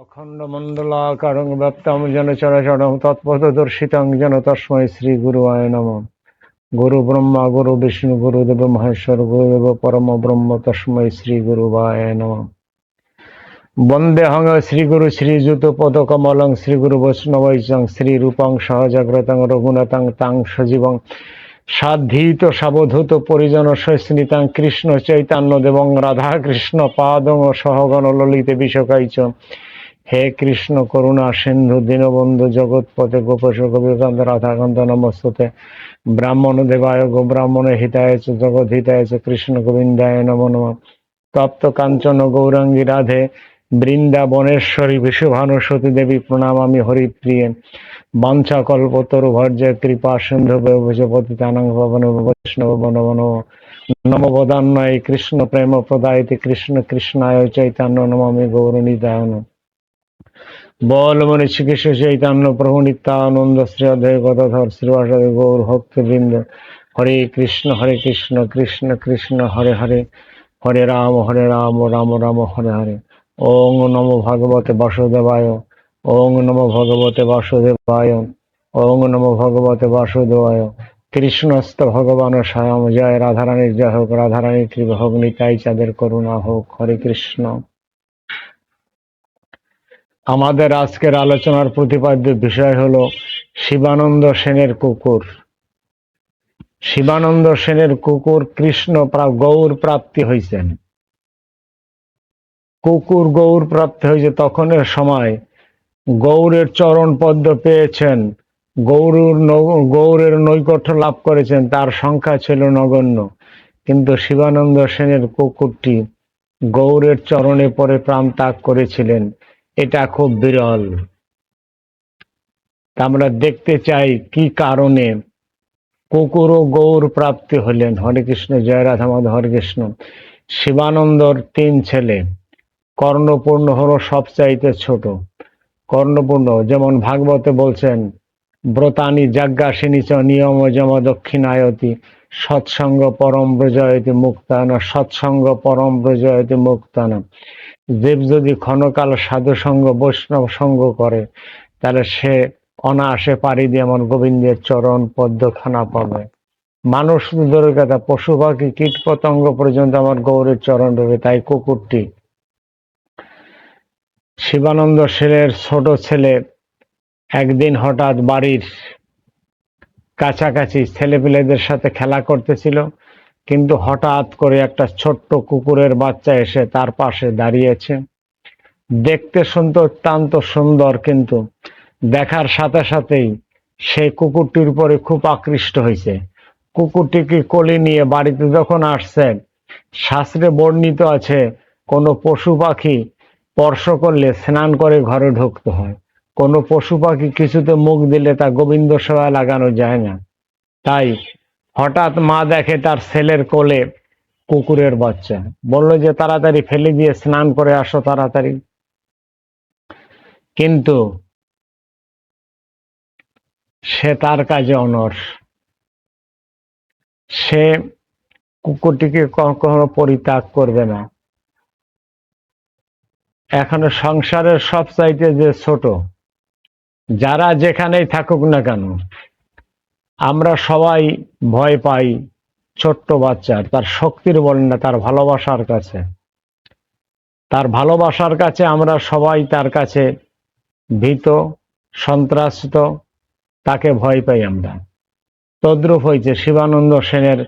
অখণ্ড মণ্ডলাকারং ব্যাপ্তম যেন চরাচরং তৎপদর্শিতং যেন তস্মৈ শ্রী গুরু আয় নম। গুরু ব্রহ্মা, গুরু বিষ্ণু গুরুদেব মহেশ্বর গুরুদেব পরম ব্রহ্ম তস্মৈ শ্রী গুরু আয় নম। বন্দে হং শ্রী গুরু শ্রীযুত পদ কমলং শ্রী গুরু বৈষ্ণবৈচং শ্রী রূপং সহজাগ্রতং রঘুনাথং তাং সজীবং সাধিত সাবধূত পরিজন সস্মিতাং কৃষ্ণ চৈতন্য দেবং রাধা কৃষ্ণ পাদং সহগণ ললিতে বিশকাইচ হে কৃষ্ণ, করুণা, সিন্ধু, দীনবন্ধু জগৎপতে গোপেশ গোপীকান্ত রাধাকান্ত নমস্তে ব্রাহ্মণ দেবায় গো, ব্রাহ্মণ হিতায় চ, জগৎ হিতায় কৃষ্ণ গোবিন্দায় নম নম। তপ্ত কাঞ্চন গৌরাঙ্গী রাধে, বৃন্দাবনেশ্বরী বিশ্বভানুসতী দেবী প্রণামামি হরিপ্রিয়ে। বাঞ্ছা কল্পতরু ভর্য, কৃপা সিন্ধু পতিতানং পবন বৈষ্ণব নম বদান্নয় কৃষ্ণ প্রেম প্রদায়তি, কৃষ্ণ কৃষ্ণায় চৈতন্য নমামি গৌরণীদায় বল মনে শ্রীকৃষ্ণ চৈতন্য প্রভু নিত্যানন্দ শ্রী অধ্যায় গদাধর শ্রীবাসদ গৌর ভক্তবৃন্দ। হরে কৃষ্ণ হরে কৃষ্ণ কৃষ্ণ কৃষ্ণ, হরে হরে। হরে রাম হরে রাম রাম রাম, হরে হরে। ওং নম ভগবতে বাসুদেবায়, ওং নম ভগবতে বাসুদেবায়, ওং নম ভগবতে বাসুদেবায়। কৃষ্ণস্ত ভগবান স্বয়ং জয় রাধারানীর, জয় হোক রাধারানীর কৃপা হোক নিতাই চাঁদের করুণা হোক। হরে কৃষ্ণ। আমাদের আজকের আলোচনার প্রতিপাদ্য বিষয় হল শিবানন্দ সেনের কুকুর। শিবানন্দ সেনের কুকুর কৃষ্ণ গৌর প্রাপ্তি হয়েছেন কুকুর গৌর প্রাপ্তি হয়েছে তখনের সময় গৌরের চরণ পদ্ম পেয়েছেন, গৌরুর গৌরের নৈকট্য লাভ করেছেন, তার সংখ্যা ছিল নগণ্য। কিন্তু শিবানন্দ সেনের কুকুরটি গৌরের চরণে পরে প্রাণ ত্যাগ করেছিলেন। এটা খুব বিরল। আমরা দেখতে চাই কি কারণে কুকুর ও গৌর প্রাপ্তি হলেন। হরে কৃষ্ণ, জয় রাধা হরে কৃষ্ণ। শিবানন্দর তিন ছেলে, কর্ণপূর্ণ হলো সবচাইতে ছোট। কর্ণপূর্ণ, যেমন ভাগবতে বলছেন, ব্রতানি যাজ্ঞাসিনী চ নিয়ম যম দক্ষিণায়তি, সৎসঙ্গ পরম ব্রজয়তি মুক্তান, সৎসঙ্গ পরম ব্রজয়তি মুক্তান। দেব যদি ক্ষণকাল সাধু সঙ্গ বৈষ্ণব সঙ্গ করে, তাহলে সে অনায়াসে পাড়ি দিয়ে আমার গোবিন্দের চরণ পদ্মখানা পাবে। মানুষ দূরের কথা পশু পাখি, কীট পতঙ্গ পর্যন্ত আমার গৌরের চরণ পাবে তাই কুকুরটি। শিবানন্দ সেনের ছোট ছেলে একদিন হঠাৎ বাড়ির কাছাকাছি ছেলেপিলেদের সাথে খেলা করতেছিল। কিন্তু হঠাৎ করে একটা ছোট্ট কুকুরের বাচ্চা এসে তার পাশে দাঁড়িয়েছে। দেখতে শুনতে অত্যন্ত সুন্দর, কিন্তু দেখার সাথে সাথেই সেই কুকুরটির উপরে খুব আকৃষ্ট হয়েছে। কুকুরটিকে কোলে নিয়ে বাড়িতে যখন আসছে, শাস্ত্রে বর্ণিত আছে, কোনো পশু পাখি স্পর্শ করলে স্নান করে ঘরে ঢুকতে হয়। কোনো পশু পাখি কিছুতে মুখ দিলে তা গোবিন্দ সেবায় লাগানো যায় না। তাই হঠাৎ মা দেখে তার ছেলের কোলে কুকুরের বাচ্চা। বলল যে, তাড়াতাড়ি ফেলে দিয়ে স্নান করে আসো তাড়াতাড়ি। কিন্তু সে তার কাজে অনর সে কুকুরটিকে কখনো পরিত্যাগ করবে না। এখনও সংসারের সব চাইতে যে ছোট, যারা যেখানেই থাকুক না কেন আমরা সবাই ভয় পাই ছোট্ট বাচ্চার, তার শক্তির বলেন না তার ভালোবাসার কাছে। তার ভালোবাসার কাছে আমরা সবাই তার কাছে ভীত, সন্ত্রাসিত, তাকে ভয় পাই আমরা। তদ্রূপ হয়েছে শিবানন্দ সেনের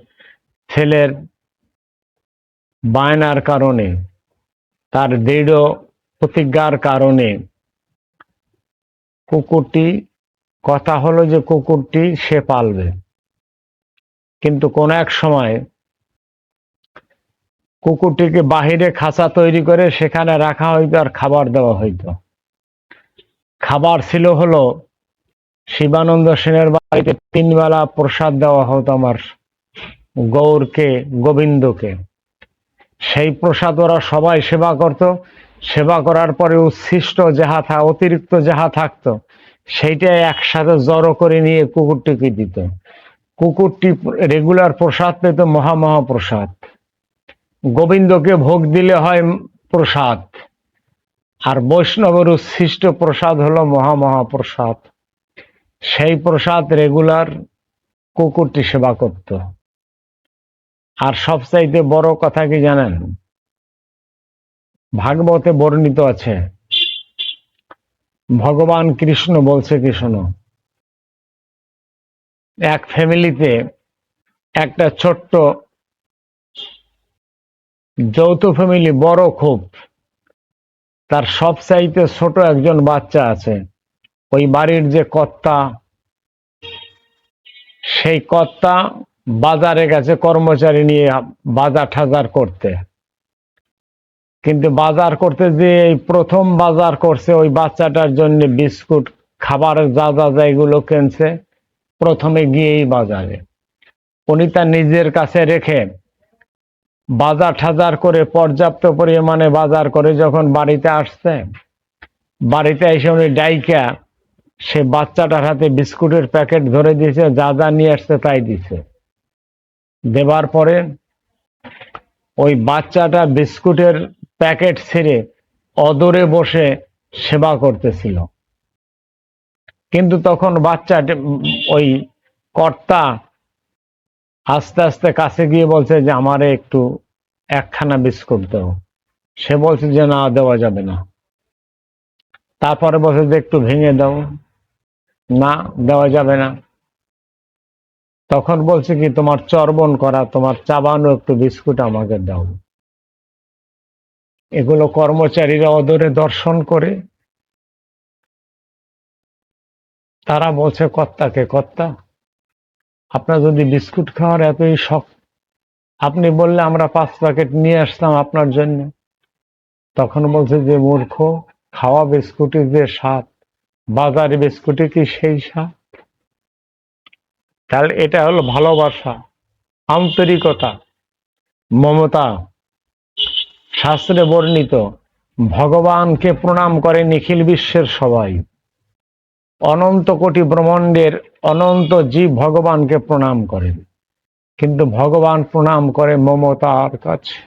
ছেলের বায়নার কারণে, তার দৃঢ় প্রতিজ্ঞার কারণে, কুকুরটি কথা হলো যে কুকুরটি সে পালবে। কিন্তু কোন এক সময় কুকুরটিকে বাহিরে খাঁচা তৈরি করে সেখানে রাখা হইতো আর খাবার দেওয়া হইতো। খাবার ছিল হলো শিবানন্দ সেনের বাড়িতে তিন বেলা প্রসাদ দেওয়া হতো আমার গৌরকে, গোবিন্দকে। সেই প্রসাদ ওরা সবাই সেবা করত। সেবা করার পরে উচ্ছিষ্ট যাহা থা অতিরিক্ত যাহা থাকতো সেইটাই একসাথে জড়ো করে নিয়ে কুকুরটিকে দিত। কুকুরটি রেগুলার প্রসাদ পেত মহা মহা প্রসাদ গোবিন্দকে ভোগ দিলে হয় প্রসাদ। আর বৈষ্ণবের উচ্ছিষ্ট প্রসাদ হলো মহামহাপ্রসাদ। সেই প্রসাদ রেগুলার কুকুরটি সেবা করত। আর সবচাইতে বড় কথা কি জানেন? ভাগবতে বর্ণিত আছে ভগবান কৃষ্ণ বলছে কি শোনো? এক ফ্যামিলিতে একটা ছোট্ট যৌথ ফ্যামিলি, বড় খুব, তার সবচাইতে ছোট একজন বাচ্চা আছে। ওই বাড়ির যে কর্তা, সেই কর্তা বাজারে গেছে কর্মচারী নিয়ে বাজার ঠাজার করতে। কিন্তু বাজার করতে যে এই প্রথম বাজার করছে ওই বাচ্চাটার জন্য বিস্কুট খাবারের যা যা যা এগুলো কিনছে, প্রথমে গিয়েই বাজারে। উনি তার নিজের কাছে রেখে বাজার ঠাজার করে পর্যাপ্ত পরিমাণে বাজার করে যখন বাড়িতে আসছে, বাড়িতে এসে উনি ডাইকা সে বাচ্চাটার হাতে বিস্কুটের প্যাকেট ধরে দিয়েছে, যা যা নিয়ে আসছে তাই দিছে দেবার পরে ওই বাচ্চাটা বিস্কুটের প্যাকেট ছেড়ে অদূরে বসে সেবা করতেছিল। কিন্তু তখন বাচ্চাটা ওই কর্তা আস্তে আস্তে কাছে গিয়ে বলছে যে, আমারে একটু একখানা বিস্কুট দাও। সে বলছে যে, না, দেওয়া যাবে না। তারপরে বলছে যে, একটু ভেঙে দাও। না, দেওয়া যাবে না। তখন বলছে কি, তোমার চর্বণ করা, তোমার চাবানো একটু বিস্কুট আমাকে দাও। এগুলো কর্মচারীরা অদরে দর্শন করে। তারা বলছে কর্তাকে কর্তা আপনার যদি বিস্কুট খাওয়ার এতই শখ, আপনি বললে আমরা পাঁচ প্যাকেট নিয়ে আসতাম আপনার জন্য। তখন বলছে যে, মূর্খ, খাওয়া বিস্কুটের যে স্বাদ, বাজারে বিস্কুটে কি সেই স্বাদ? তাহলে এটা হলো ভালোবাসা, আন্তরিকতা, মমতা। শাস্ত্রে বর্ণিত, ভগবানকে প্রণাম করে নিখিল বিশ্বের সবাই। অনন্ত কোটি ব্রহ্মাণ্ডের অনন্ত জীব ভগবানকে প্রণাম করেন কিন্তু ভগবান প্রণাম করে মমতার কাছে।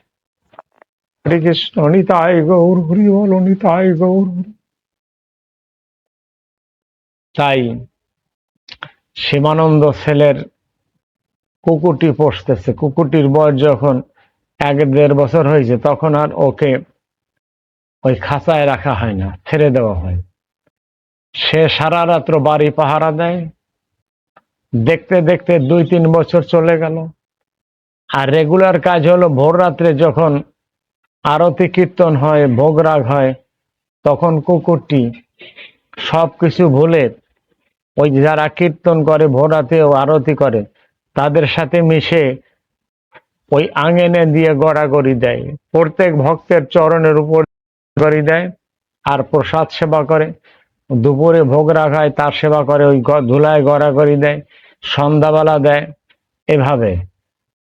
হরে কৃষ্ণ নিতাই গৌর হরি বল নিতাই গৌর। তাই শিবানন্দ ছেলের কুকুরটি পোষতেছে। কুকুরটির বয়স যখন এক দেড় বছর হয়েছে, তখন আর ওকে ওই খাঁচায় রাখা হয় না, ছেড়ে দেওয়া হয়। সে সারা রাত্র বাড়ি পাহারা দেয়। দেখতে দেখতে দুই তিন বছর চলে গেল। আর রেগুলার কাজ হলো ভোর রাত্রে যখন আরতি কীর্তন হয়, ভোগ রাগ হয়, তখন কুকুরটি সব কিছু ভুলে ওই যারা কীর্তন করে, ভোর রাতে ও আরতি করে, তাদের সাথে মিশে ওই আঙেনে দিয়ে গড়াগড়ি দেয়। প্রত্যেক ভক্তের চরণের উপর গড়ি দেয় আর প্রসাদ সেবা করে। দুপুরে ভোগ রাখায় তার সেবা করে, ওই ধুলায় গড়াগড়ি দেয়, সন্ধ্যাবেলা দেয়, এভাবে।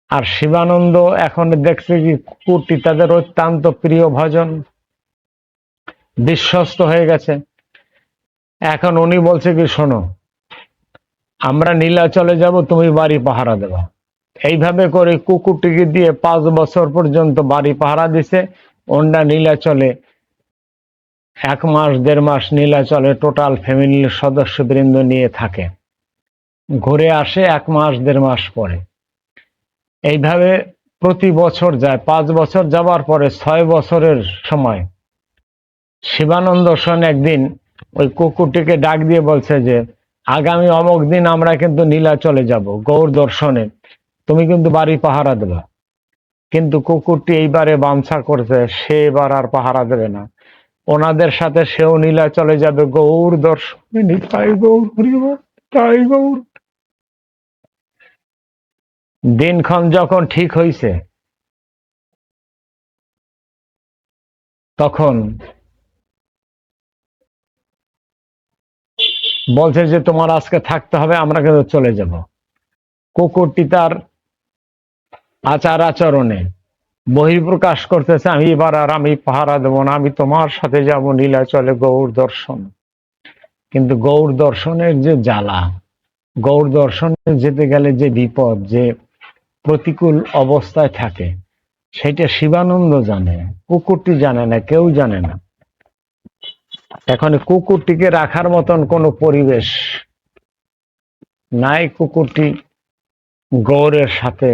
আর শিবানন্দ এখন দেখছে কি কুকুরটি তাদের অত্যন্ত প্রিয় ভজন। বিশ্বস্ত হয়ে গেছে। এখন উনি বলছে কি, শোনো, আমরা নীলাচলে যাব, তুমি বাড়ি পাহারা দেবা। এইভাবে করে কুকুরটিকে দিয়ে পাঁচ বছর পর্যন্ত বাড়ি পাহারা দিছে। অন্যা নীলাচলে এক মাস, দেড় মাস নীলাচলে টোটাল ফ্যামিলির সদস্যবৃন্দ নিয়ে থাকে। ঘুরে আসে এক মাস, দেড় মাস পরে। এইভাবে প্রতি বছর যায়। পাঁচ বছর যাবার পরে ছয় বছরের সময় শিবানন্দ সেন একদিন ওই কুকুরটিকে ডাক দিয়ে বলছে যে, আগামী অমুক দিন আমরা কিন্তু নীলাচলে যাব গৌর দর্শনে তুমি কিন্তু বাড়ি পাহারা দেবা। কিন্তু কুকুরটি এইবারে বাঞ্ছা করছে, সে এবার আর পাহারা দেবে না। ওনাদের সাথে সেও নীলা চলে যাবে। গৌর দর্শনে গৌর তাই গৌর। দিনক্ষণ যখন ঠিক হয়েছে তখন বলছে যে, তোমার আজকে থাকতে হবে, আমরা কিন্তু চলে যাব। কুকুরটি তার আচার আচরণে বহিঃপ্রকাশ করতেছে, আমি এবার আর আমি পাহারা দেবো না, আমি তোমার সাথে যাব নীলাচলে গৌর দর্শন। কিন্তু গৌর দর্শনের যে জ্বালা, গৌর দর্শনে যেতে গেলে যে বিপদ, যে প্রতিকূল অবস্থায় থাকে, সেটা শিবানন্দ জানে, কুকুরটি জানে না, কেউ জানে না। এখন কুকুরটিকে রাখার মতন কোনো পরিবেশ নাই, কুকুরটি গৌরের সাথে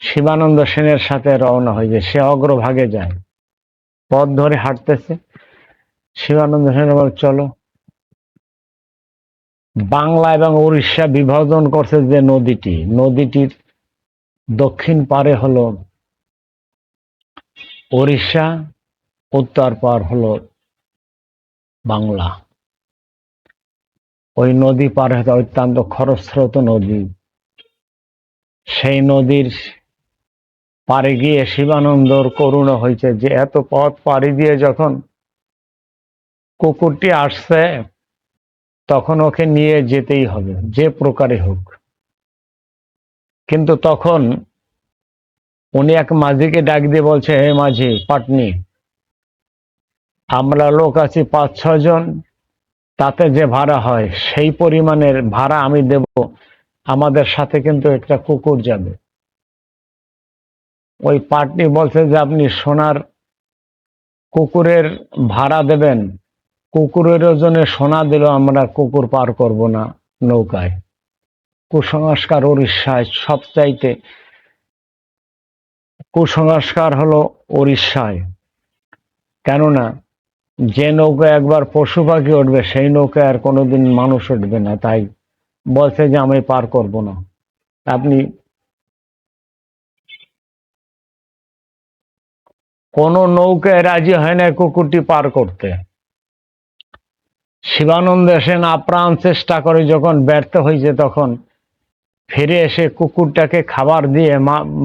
শিবানন্দ সেনের সাথে রওনা যায়। সে অগ্রভাগে যায়। পথ ধরে হাঁটতেছে। শিবানন্দ সেন চলো। বাংলা এবং উড়িষ্যা বিভাজন করছে যে নদীটি। নদীটির দক্ষিণ পারে হলো উড়িষ্যা, উত্তর পার হলো বাংলা। ওই নদী পার হতে অত্যন্ত খরস্রোত নদী। সেই নদীর পারে গিয়ে শিবানন্দর করুণ হয়েছে যে এত পথ পাড়ি দিয়ে যখন কুকুরটি আসছে, তখন ওকে নিয়ে যেতেই হবে, যে প্রকারে হোক। কিন্তু তখন উনি এক মাঝিকে ডাক দিয়ে বলছে, হে মাঝি, পাটনি, আমরা লোক আছি পাঁচ ছজন তাতে যে ভাড়া হয়, সেই পরিমাণের ভাড়া আমি দেব। আমাদের সাথে কিন্তু একটা কুকুর যাবে। ওই পাটনি বলছে যে আপনি সোনার কুকুরের ভাড়া দেবেন। কুকুরের ওজনে সোনা দিল, আমরা কুকুর পার করব না নৌকায়। কুসংস্কার উড়িষ্যায় সবচাইতে। কুসংস্কার হলো উড়িষ্যায় কেননা, যে নৌকা একবার পশু পাখি উঠবে, সেই নৌকায় আর কোনোদিন মানুষ উঠবে না। তাই বলছে যে আমি পার করব না। আপনি কোন নৌকায় রাজি হয় না কুকুরটি পার করতে। শিবানন্দ সেন আপ্রাণ চেষ্টা করে যখন ব্যর্থ হয়েছে তখন ফিরে এসে কুকুরটাকে খাবার দিয়ে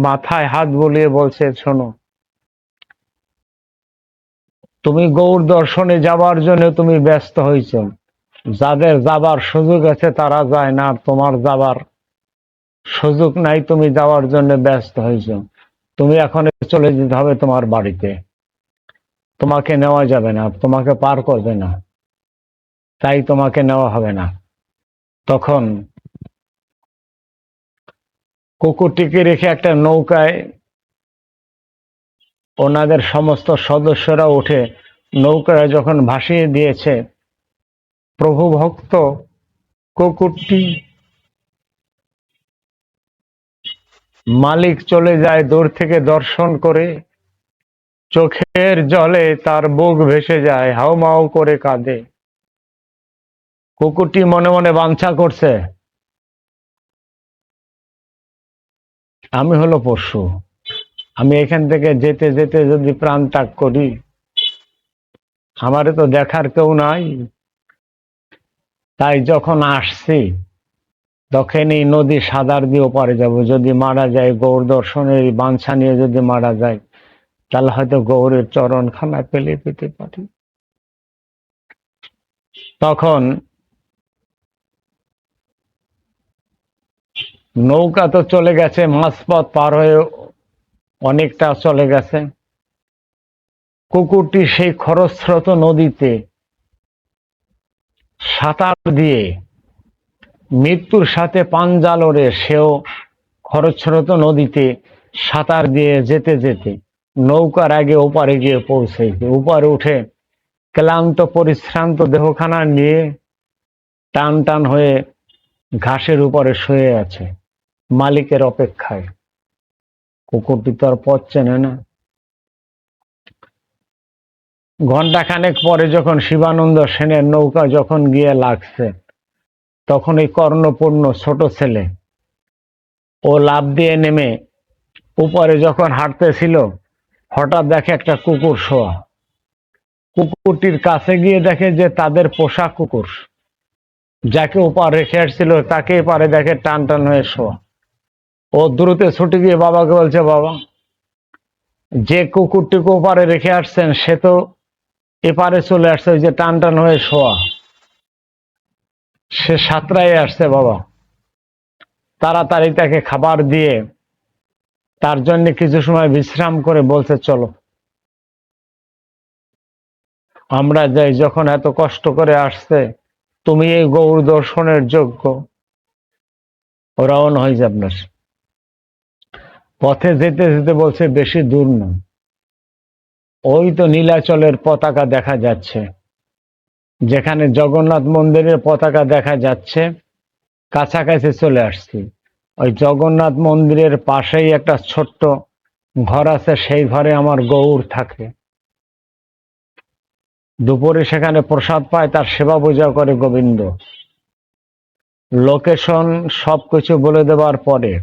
মাথায় হাত বলিয়ে বলছে, শোনো, তুমি গৌর দর্শনে যাবার জন্য তুমি ব্যস্ত হয়েছ। যাদের যাবার সুযোগ আছে তারা যায় না তোমার যাবার সুযোগ নাই, তুমি যাওয়ার জন্য ব্যস্ত হয়েছ। তুমি এখন চলে যেতে হবে তোমার বাড়িতে। তোমাকে নেওয়া যাবে না, তোমাকে পার করবে না। তাই তোমাকে নেওয়া হবে না। তখন কুকুরটিকে রেখে একটা নৌকায় ওনাদের সমস্ত সদস্যরা উঠে নৌকায় যখন ভাসিয়ে দিয়েছে প্রভু ভক্ত কুকুরটি মালিক চলে যায় দূর থেকে দর্শন করে। চোখের জলে তার বুক ভেসে যায় হাউমাউ করে কাঁদে। কুকুরটি মনে মনে বাঞ্ছা করছে, আমি হলো পশু, আমি এখান থেকে যেতে যেতে যদি প্রাণ ত্যাগ করি, আমারে তো দেখার কেউ নাই। তাই যখন আসছি তখন এই নদী সাদার দিয়ে ওপারে যাব। যদি মারা যায়, গৌর দর্শনের বাঞ্ছা নিয়ে যদি মারা যায়, তাহলে হয়তো গৌরের চরণ খানা পেলে পেতে পারি। তখন নৌকা তো চলে গেছে, মাঝপথ পার হয়ে অনেকটা চলে গেছে। কুকুরটি সেই খরস্রোত নদীতে সাঁতার দিয়ে মৃত্যুর সাথে পাঞ্জা লড়ে সেও খরস্রোত নদীতে সাঁতার দিয়ে যেতে যেতে নৌকার আগে ওপারে গিয়ে পৌঁছেছে ওপারে উঠে ক্লান্ত, পরিশ্রান্ত দেহখানা নিয়ে টান টান হয়ে ঘাসের উপরে শুয়ে আছে, মালিকের অপেক্ষায়। কুকুরটি তো আর পথ চেনে না। ঘণ্টা খানেক পরে যখন শিবানন্দ সেনের নৌকা যখন গিয়ে লাগছে তখন এই কর্ণপূর্ণ ছোট ছেলে। ও লাভ দিয়ে নেমে উপরে যখন হাঁটতেছিল, হঠাৎ দেখে একটা কুকুর শোয়া। কুকুরটির কাছে গিয়ে দেখে যে তাদের পোষা কুকুর। যাকে ওপার রেখে আসছিল, তাকে এপারে দেখে টান টান হয়ে শোয়া। ও দ্রুত ছুটে গিয়ে বাবাকে বলছে, বাবা, যে কুকুরটিকে ওপারে রেখে আসছেন, সে তো এপারে চলে আসছে, ওই যে টান টান হয়ে শোয়া। সে সাঁতরায় আসছে, বাবা। তাড়াতাড়ি তাকে খাবার দিয়ে তার জন্য কিছু সময় বিশ্রাম করে বলছে, চলো। আমরা যাই, যখন এত কষ্ট করে আসছে, তুমি এই গৌর দর্শনের যোগ্য। রওনা হয়ে যাবে আপনার। পথে যেতে যেতে বলছে, বেশি দূর না। ওই তো নীলাচলের পতাকা দেখা যাচ্ছে। যেখানে জগন্নাথ মন্দিরের পতাকা দেখা যাচ্ছে, কাছাকাছি চলে আসছি। ওই জগন্নাথ মন্দিরের পাশেই একটা ছোট্ট ঘর আছে, সেই ঘরে আমার গৌর থাকে। দুপুরে সেখানে প্রসাদ পায়, তার সেবা পূজা করে গোবিন্দ। লোকেশন সবকিছু বলে দেওয়ার পরে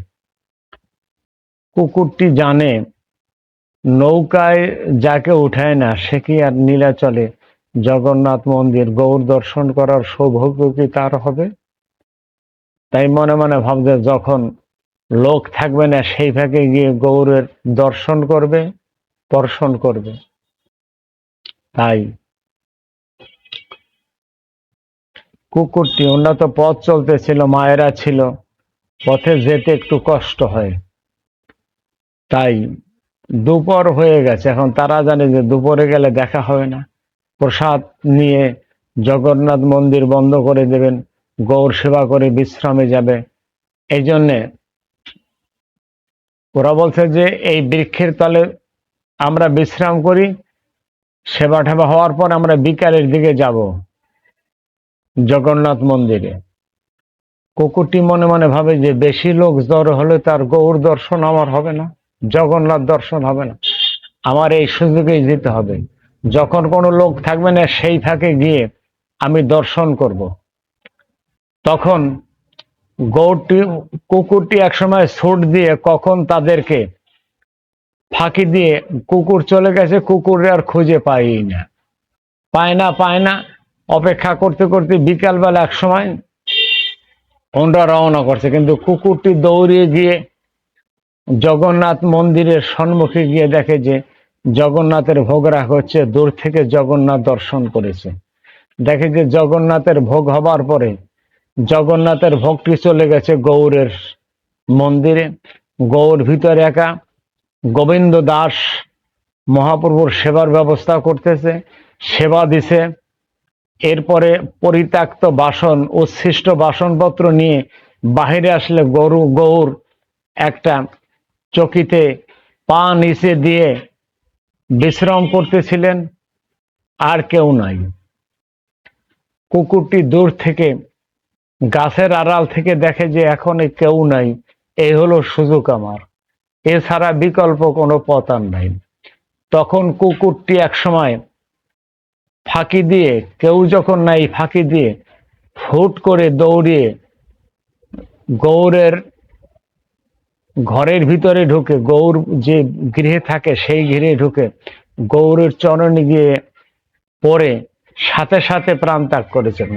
কুকুরটি জানে, নৌকায় যাকে উঠায় না, সে কি আর নীলাচলে জগন্নাথ মন্দির গৌর দর্শন করার সৌভাগ্য কি তার হবে? তাই মনে মনে ভাবছে, যখন লোক থাকবে না, সেই ভাগে গিয়ে গৌরের দর্শন করবে দর্শন করবে। তাই কুকুরটি উন্নত পথ চলতেছিল, মায়েরা ছিল, পথে যেতে একটু কষ্ট হয়। তাই দুপুর হয়ে গেছে, এখন তারা জানে যে দুপুরে গেলে দেখা হবে না। প্রসাদ নিয়ে জগন্নাথ মন্দির বন্ধ করে দেবেন, গৌর সেবা করে বিশ্রামে যাবে। এই জন্যে ওরা বলছে যে, এই বৃক্ষের তলে আমরা বিশ্রাম করি, সেবা ঠেবা হওয়ার পর আমরা বিকালের দিকে যাব জগন্নাথ মন্দিরে। কুকুরটি মনে মনে ভাবে যে, বেশি লোক জড়ো হলে তার গৌর দর্শন আমার হবে না, জগন্নাথ দর্শন হবে না। আমার এই সুযোগেই যেতে হবে। যখন কোনো লোক থাকবে না, সেই ফাঁকে গিয়ে আমি দর্শন করব। তখন গৌরটি, কুকুরটি একসময় ছুট দিয়ে কখন তাদেরকে ফাঁকি দিয়ে কুকুর চলে গেছে কুকুর আর খুঁজে পাই না। পায় না পায় না, অপেক্ষা করতে করতে বিকালবেলা এক সময় রওনা করছে। কিন্তু কুকুরটি দৌড়িয়ে গিয়ে জগন্নাথ মন্দিরের সম্মুখে গিয়ে দেখে যে জগন্নাথের ভোগ রাখ হচ্ছে, দূর থেকে জগন্নাথ দর্শন করেছে। দেখে যে জগন্নাথের ভোগ হবার পরে, জগন্নাথের ভোগটি চলে গেছে গৌরের মন্দিরে? গৌর ভিতরে একা, গোবিন্দ দাস মহাপ্রভুর সেবার ব্যবস্থা করতেছে, সেবা দিছে। এরপরে পরিত্যক্ত বাসন, উচ্ছিষ্ট বাসনপত্র নিয়ে বাহিরে আসলে গরু, গৌর একটা চকিতে পা নিচে দিয়ে বিশ্রাম করতেছিলেন, আর কেউ নাই। কুকুরটি দূর থেকে গাছের আড়াল থেকে দেখে যে এখন কেউ নাই এই হলো সুযোগ আমার। এছাড়া বিকল্প কোনো পথ আর নাই। তখন কুকুরটি একসময় ফাঁকি দিয়ে, কেউ যখন নাই, ফাঁকি দিয়ে ফুট করে দৌড়িয়ে গৌরের ঘরের ভিতরে ঢুকে, গৌর যে গৃহে থাকে সেই গৃহে ঢুকে গৌরের চরণে গিয়ে পরে সাথে সাথে প্রাণ ত্যাগ করেছেন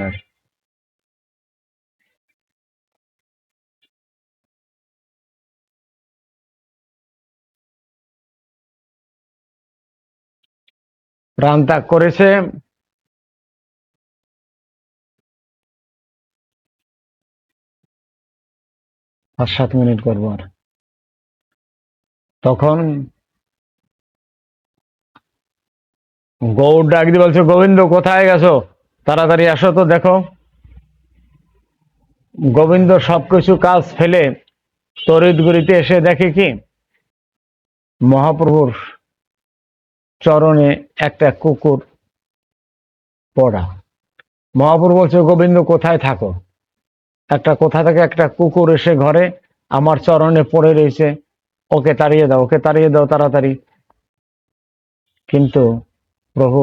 প্রাণ ত্যাগ করেছে। পাঁচ সাত মিনিট করব আর। তখন গৌর ডাক দিয়ে বলছে, গোবিন্দ, কোথায় গেছো? তাড়াতাড়ি আসো তো, দেখো। গোবিন্দ সবকিছু কাজ ফেলে তরিত গড়িতে এসে দেখে কি? মহাপ্রভুর চরণে একটা কুকুর পড়া। মহাপ্রভু বলছে, গোবিন্দ, কোথায় থাকো? একটা কোথা থেকে একটা কুকুর এসে ঘরে আমার চরণে পড়ে রয়েছে। ওকে তাড়িয়ে দাও, ওকে তাড়িয়ে দাও তাড়াতাড়ি। কিন্তু প্রভু,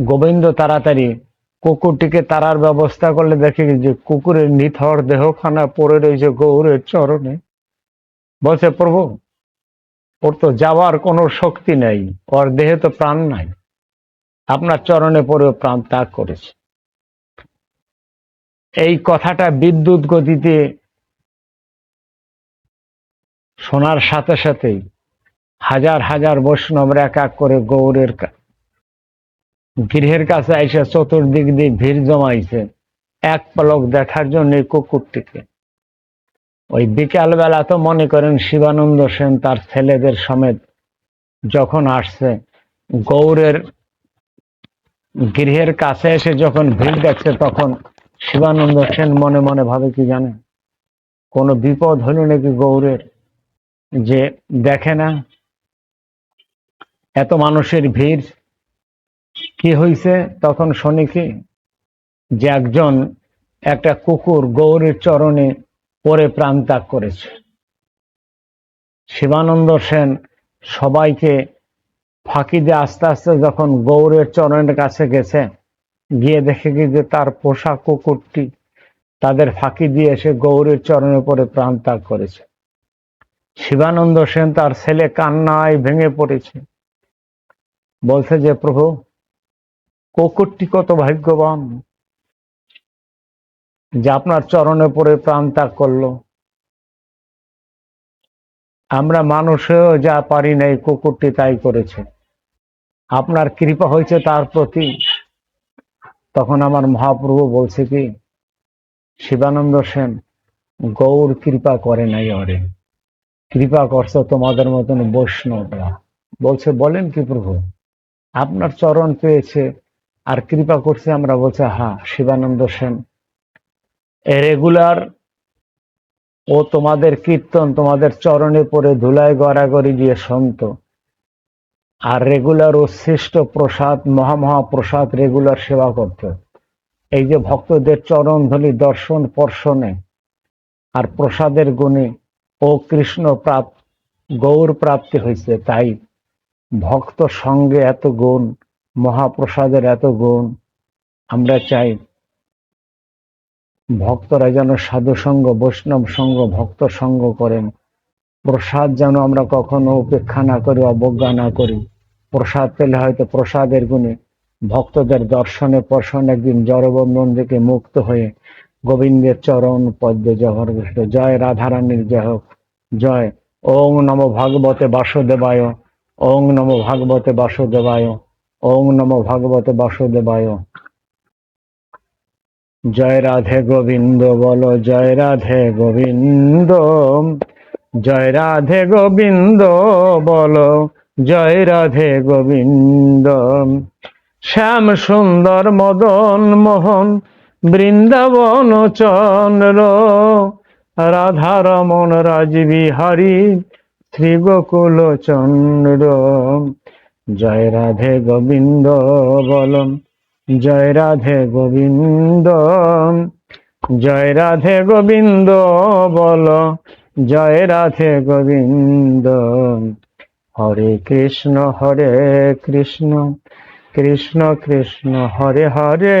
গোবিন্দ তাড়াতাড়ি, কুকুরটিকে তারার ব্যবস্থা করলে দেখে যে কুকুরের নিথর দেহখানা পড়ে রয়েছে গৌরের চরণে। বলছে, প্রভু, ওর তো যাওয়ার কোনো শক্তি নেই, ওর দেহে তো প্রাণ নাই। আপনার চরণে পড়ে প্রাণ ত্যাগ করেছে। এই কথাটা বিদ্যুৎ গতিতে শোনার সাথে সাথেই হাজার হাজার বৈষ্ণবরা এক এক করে গৌরের গৃহের কাছে এসে চতুর্দিক দিয়ে ভিড় জমাইছে। এক পলক দেখার জন্য কুকুরটিকে। ওই বিকাল বেলা তো মনে করেন শিবানন্দ সেন তার ছেলেদের সমেত যখন আসছে, গৌরের গৃহের কাছে এসে যখন ভিড় দেখছে, তখন শিবানন্দ সেন মনে মনে ভাবে কি জানে কোনো বিপদ হলো নাকি গৌরের? যে দেখে না এত মানুষের ভিড়, কি হয়েছে তখন শুনি কি? যে একজন একটা কুকুর গৌরীর চরণে পরে প্রাণ ত্যাগ করেছে। শিবানন্দ সেন সবাইকে ফাঁকি দিয়ে আস্তে আস্তে যখন গৌরের চরণের কাছে গেছে, গিয়ে দেখে কি যে তার পোষা কুকুরটি তাদের ফাঁকি দিয়ে এসে গৌরের চরণে পরে প্রাণ ত্যাগ করেছে। শিবানন্দ সেন তার ছেলে কান্নায় ভেঙে পড়েছে। বলছে যে, প্রভু কুকুরটি কত ভাগ্যবান যে আপনার চরণে পড়ে প্রাণ ত্যাগ করল। আমরা মানুষেও যা পারি নাই কুকুরটি তাই করেছে। আপনার কৃপা হয়েছে তার প্রতি। তখন আমার মহাপ্রভু বলছে কি, শিবানন্দ সেন, গৌর কৃপা করে নাই অরে কৃপা করছে তোমাদের মতন বৈষ্ণবরা। বলছে, বলেন কি প্রভু, আপনার চরণ পেয়েছে আর কৃপা করছে আমরা, বলছে হ্যাঁ শিবানন্দ সেন। রেগুলার ও তোমাদের কীর্তন, তোমাদের চরণে পড়ে ধুলায় গড়াগড়ি দিয়ে শুনত আর রেগুলার ও শ্রেষ্ঠ প্রসাদ মহামহা প্রসাদ রেগুলার সেবা করত। এই যে ভক্তদের চরণ ধলি দর্শন পর্শনে আর প্রসাদের গুণে ও কৃষ্ণ প্রাপ গৌর প্রাপ্তি হয়েছে তাই ভক্ত সঙ্গে এত গুণ, মহাপ্রসাদের এত গুণ, আমরা চাই ভক্তরা যেন সাধু সঙ্গ, বৈষ্ণব সঙ্গ, ভক্ত সঙ্গ করেন। প্রসাদ যেন আমরা কখনো উপেক্ষা না করি, অবজ্ঞা না করি। প্রসাদ পেলে হয়তো প্রসাদের গুণে ভক্তদের দর্শনে পর্শন একদিন জড়বন্ধন থেকে মুক্ত হয়ে গোবিন্দের চরণ পদ্মে জহর জয় রাধারানীর জয় হোক জয় ওং নম ভাগবতে বাসুদেবায়। ওং নম ভাগবতে বাসুদেবায়। ওং নম ভাগবতে বাসুদেবায়। জয় রাধে গোবিন্দ বলো, জয় রাধে গোবিন্দ। জয় রাধে গোবিন্দ বলো, জয় রাধে গোবিন্দ। শ্যাম সুন্দর মদন মোহন বৃন্দাবন চন্দ্র রাধা রাধারমন রাজবিহারী শ্রী গোকুল চন্দ্র। জয় রাধে গোবিন্দ বলম, জয় রাধে গোবিন্দ, জয় রাধে গোবিন্দ বল, জয় রাধে গোবিন্দ। হরে কৃষ্ণ হরে কৃষ্ণ কৃষ্ণ কৃষ্ণ, হরে হরে।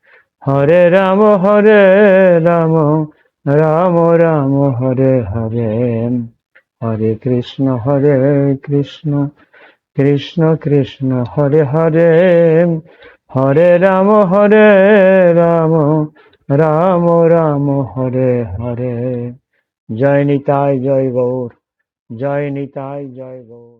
হরে রাম হরে রাম রাম রাম, হরে হরে হরে কৃষ্ণ হরে কৃষ্ণ কৃষ্ণ কৃষ্ণ, হরে হরে হরে রাম হরে রাম রাম রাম, হরে হরে। জয় নিতাই, জয় গৌর, জয় নিতাই, জয় গৌর।